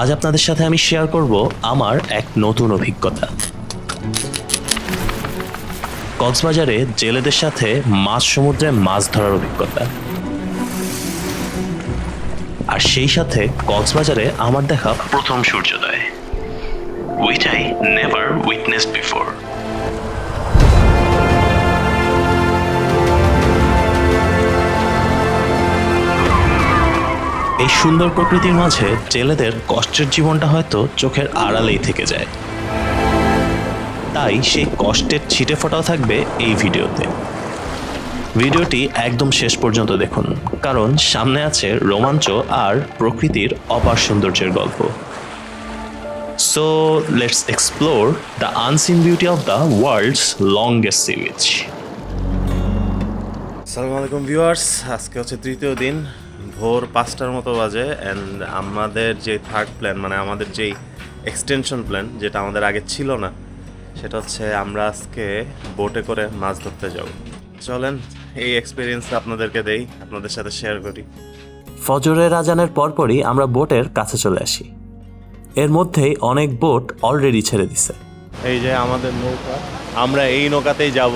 আজ আপনাদের সাথে আমি শেয়ার করব আমার এক নতুন অভিজ্ঞতা। কক্সবাজারে জেলেদের সাথে মাছ সমুদ্রে মাছ ধরার অভিজ্ঞতা। আর সেই সাথে কক্সবাজারে আমার দেখা প্রথম সূর্যোদয় which I never witness before এই সুন্দর প্রকৃতির মাঝে জেলেদের কষ্টের জীবনটা হয়তো চোখের আড়ালেই থেকে যায়। তাই সেই কষ্টের ছিটে ফোটাও থাকবে এই ভিডিওতে। ভিডিওটি একদম শেষ পর্যন্ত দেখুন, কারণ সামনে আছে রোমাঞ্চ আর প্রকৃতির অপার সৌন্দর্যের গল্প। So let's explore the unseen beauty of the world's longest sea beach আসসালামু আলাইকুম ভিউয়ার্স, আজকে হচ্ছে তৃতীয় দিন। ভোর পাঁচটার মতো বাজে অ্যান্ড আমাদের যে থার্ড প্ল্যান মানে আমাদের যেই এক্সটেনশন প্ল্যান যেটা আমাদের আগে ছিল না সেটা হচ্ছে আমরা আজকে বোটে করে মাছ ধরতে যাব। চলেন এই এক্সপিরিয়েন্সটা আপনাদেরকে দেই আপনাদের সাথে শেয়ার করি। ফজরের আজানের পরপরই আমরা বোটের কাছে চলে আসি। এর মধ্যেই অনেক বোট অলরেডি ছেড়ে দিছে। এই যে আমাদের নৌকা আমরা এই নৌকাতেই যাব।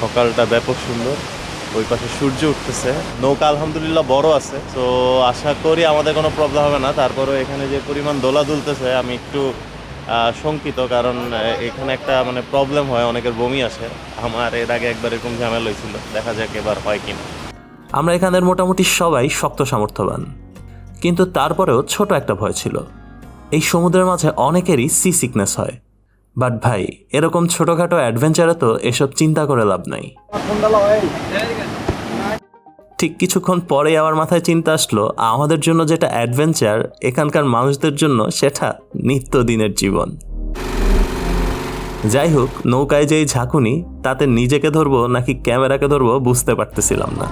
সকালটা ব্যাপক সুন্দর। ওই পাশে সূর্য উঠতেছে। নৌকা আলহামদুলিল্লাহ বড় আছে, তো আশা করি আমাদের কোনো প্রবলেম হবে না। তারপরেও এখানে যে পরিমাণ দোলা দুলতেছে, আমি একটু শঙ্কিত, কারণ এখানে একটা মানে প্রবলেম হয়, অনেকের বমি আসে। আমার এর আগে একবার এরকম ঝামেলা হয়েছিল, দেখা যাক এবার হয় কিনা। আমরা এখানের মোটামুটি সবাই শক্ত সামর্থ্যবান। কিন্তু তারপরেও ছোট একটা ভয় ছিল। এই সমুদ্রের মাঝে অনেকেরই সি সিকনেস হয়। বাট ভাই, এরকম ছোটখাটো অ্যাডভেঞ্চারে তো এসব চিন্তা করে লাভ নাই। ঠিক কিছুক্ষণ পরেই আমার মাথায় চিন্তা আসলো, আমাদের জন্য যেটা অ্যাডভেঞ্চার এখানকার মানুষদের জন্য সেটা নিত্যদিনের জীবন। যাই হোক, নৌকায় যেই ঝাঁকুনি, তাতে নিজেকে ধরবো নাকি ক্যামেরাকে ধরবো বুঝতে পারতেছিলাম না।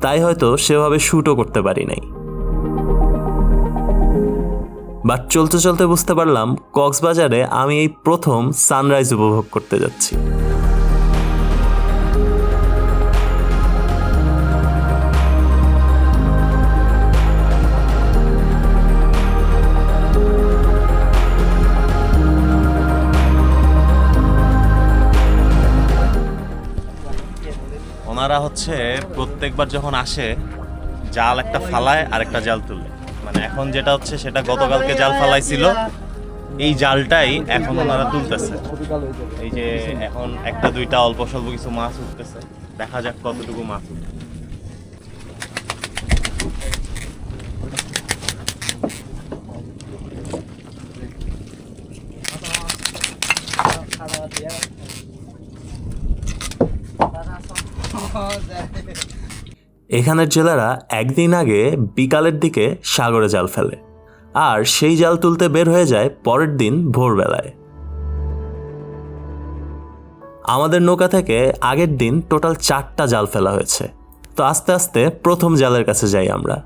তাই হয়তো সেভাবে শ্যুটও করতে পারি নাই। বাট চলতে চলতে বুঝতে পারলাম কক্সবাজারে আমি এই প্রথম সানরাইজ উপভোগ করতে যাচ্ছি। ওনারা হচ্ছে প্রত্যেকবার যখন আসে, জাল একটা ফালায় আর একটা জাল তুলে। মানে এখন যেটা হচ্ছে সেটা গতকালকে জাল ফালাইছিল। এই জালটাই এখন ওনারা তুলতেছে। এই যে এখন একটা দুইটা অল্প স্বল্প কিছু মাছ উঠতেছে। দেখা যাক কতটুকু মাছ উঠে এখানের জেলেরা একদিন আগে বিকালের দিকে সাগরে জাল ফেলে, আর সেই জাল তুলতে বের হয়ে যায় পরের দিন ভোরবেলায়। আমাদের নৌকা থেকে আগের দিন টোটাল চারটা জাল ফেলা হয়েছে। তো আস্তে আস্তে প্রথম জালের কাছে যাই আমরা।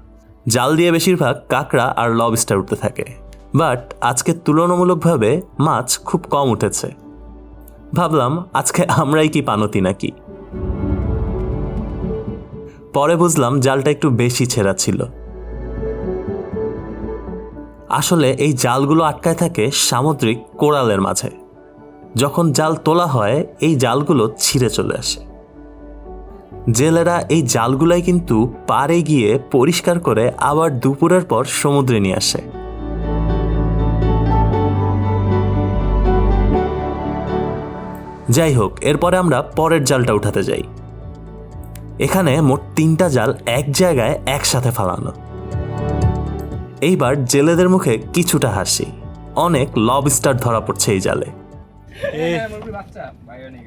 জাল দিয়ে বেশিরভাগ কাঁকড়া আর লবস্টার উঠতে থাকে। বাট আজকে তুলনামূলকভাবে মাছ খুব কম উঠেছে। ভাবলাম, আজকে আমরাই কি পানতি নাকি? পরে বুঝলাম জালটা একটু বেশি ছেঁড়া ছিল। আসলে এই জালগুলো আটকায় থাকে সামুদ্রিক কোরালের মাঝে। যখন জাল তোলা হয়, এই জালগুলো ছিঁড়ে চলে আসে। জেলেরা এই জালগুলাই কিন্তু পাড়ে গিয়ে পরিষ্কার করে আবার দুপুরের পর সমুদ্রে নিয়ে আসে। যাই হোক, এরপরে আমরা পরের জালটা উঠাতে যাই। এখানে মোট তিনটা জাল এক জায়গায় একসাথে ফালানো। এইবার জেলেদের মুখে কিছুটা হাসি। অনেক লবস্টার ধরা পড়ছে এই জালে।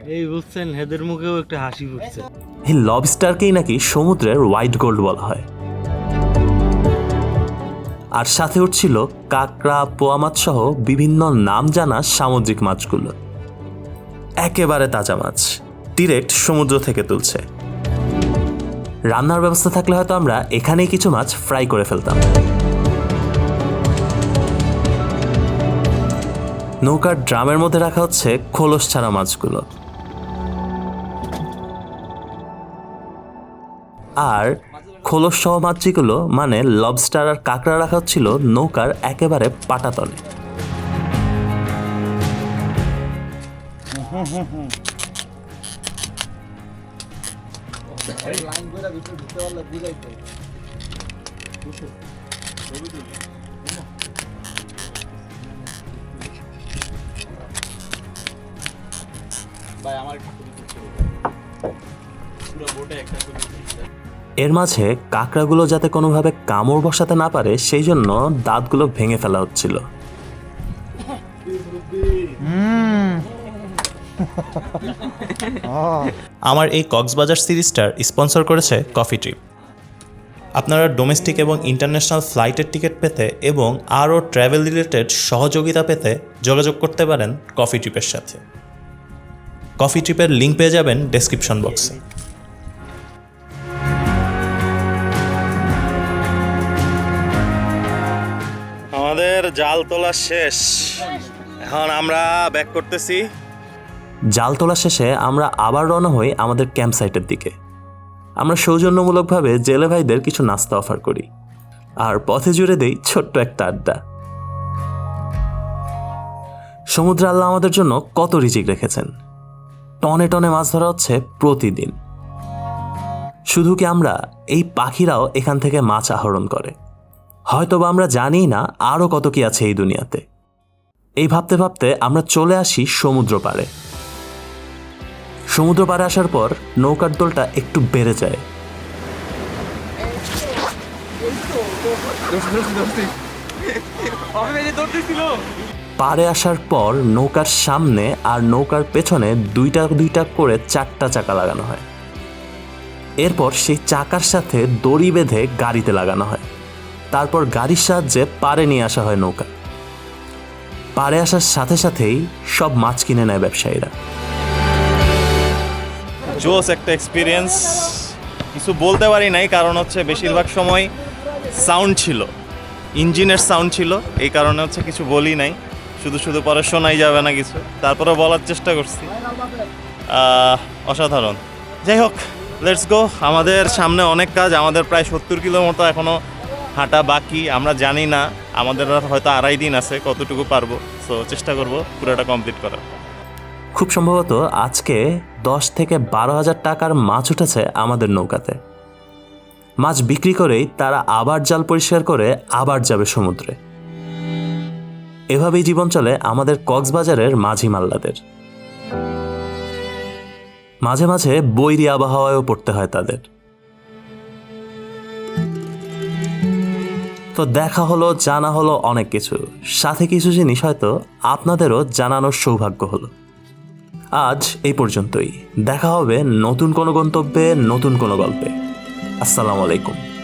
এই বুঝছেন হেদের মুখেও একটা হাসি ফুটছে। এই লবস্টারকেই নাকি সমুদ্রের হোয়াইট গোল্ড বলা হয়। আর সাথে উঠছিল কাঁকড়া পোয়া মাছ সহ বিভিন্ন নাম জানা সামুদ্রিক মাছগুলো। একেবারে তাজা মাছ। ডিরেক্ট সমুদ্র থেকে তুলছে। রান্নার ব্যবস্থা থাকলে হয়তো আমরা এখানেই কিছু মাছ ফ্রাই করে ফেলতাম। নৌকার ড্রামের মধ্যে রাখা হচ্ছে খোলস ছাড়া মাছগুলো। আর খোলস সহ মাছগুলো মানে লবস্টার আর কাঁকড়া রাখা হচ্ছিল নৌকার একেবারে পাটাতলে। এর মাঝে কাঁকড়াগুলো যাতে কোনোভাবে কামড় বসাতে না পারে, সেই জন্য দাঁতগুলো ভেঙে ফেলা হচ্ছিল। আমার এই কক্সবাজার সিরিজটার স্পন্সর করেছে কফি ট্রিপ। আপনারা ডোমেস্টিক এবং ইন্টারন্যাশনাল ফ্লাইটের টিকিট পেতে এবং আরও ট্রাভেল রিলেটেড সহযোগিতা পেতে যোগাযোগ করতে পারেন কফি ট্রিপের সাথে। কফি ট্রিপের লিঙ্ক পেয়ে যাবেন ডেসক্রিপশন বক্সে। আমাদের জাল তোলা শেষ। এখন আমরা ব্যাক করতেছি। জাল তোলা শেষে আমরা আবার রওনা হই আমাদের ক্যাম্প সাইটের দিকে। আমরা সৌজন্যমূলকভাবে জেলে ভাইদের কিছু নাস্তা অফার করি। আর পথে জুড়ে দেই ছোট্ট একটা আড্ডা। সমুদ্র আল্লাহ আমাদের জন্য কত রিজিক রেখেছেন। টনে টনে মাছ ধরা হচ্ছে প্রতিদিন। শুধু কি আমরা এই পাখিরাও এখান থেকে মাছ আহরণ করে? হয়তো বা আমরা জানি না আরও কত কি আছে এই দুনিয়াতে। এই ভাবতে ভাবতে আমরা চলে আসি সমুদ্র পাড়ে। সমুদ্র পাড়ে আসার পর নৌকার দোলটা একটু বেড়ে যায়। পাড়ে আসার পর নৌকার সামনে আর নৌকার পেছনে দুইটা দুইটা করে চারটা চাকা লাগানো হয়। এরপর সেই চাকার সাথে দড়ি বেঁধে গাড়িতে লাগানো হয়। তারপর গাড়ির সাহায্যে পাড়ে নিয়ে আসা হয় নৌকা। পাড়ে আসার সাথে সাথেই সব মাছ কিনে নেয় ব্যবসায়ীরা। জোস একটা এক্সপিরিয়েন্স কিছু বলতে পারি নাই, কারণ হচ্ছে বেশিরভাগ সময় সাউন্ড ছিল। ইঞ্জিনের সাউন্ড ছিল, এই কারণে হচ্ছে কিছু বলি নাই। শুধু শুধু পরে শোনাই যাবে না কিছু। তারপরে বলার চেষ্টা করছি। অসাধারণ। যাই হোক লেটস গো আমাদের সামনে অনেক কাজ, আমাদের প্রায় সত্তর কিলো মতো এখনও হাঁটা বাকি। আমরা জানি না, আমাদের হয়তো আড়াই দিন আছে, কতটুকু পারব। সো চেষ্টা করব পুরোটা কমপ্লিট করার। খুব সম্ভবত আজকে দশ থেকে বারো হাজার টাকার মাছ উঠেছে আমাদের নৌকাতে। মাছ বিক্রি করেই তারা আবার জাল পরিষ্কার করে আবার যাবে সমুদ্রে। এভাবেই জীবন চলে আমাদের কক্সবাজারের মাঝি মাল্লাদের। মাঝে মাঝে বৈরী আবহাওয়ায়ও পড়তে হয় তাদের। তো দেখা হলো, জানা হলো অনেক কিছু। সাথে কিছু জিনিস হয়তো আপনাদেরও জানানোর সৌভাগ্য হলো। আজ এই পর্যন্তই। দেখা হবে নতুন কোনো গন্তব্যে নতুন কোনো গল্পে। আসসালামু আলাইকুম।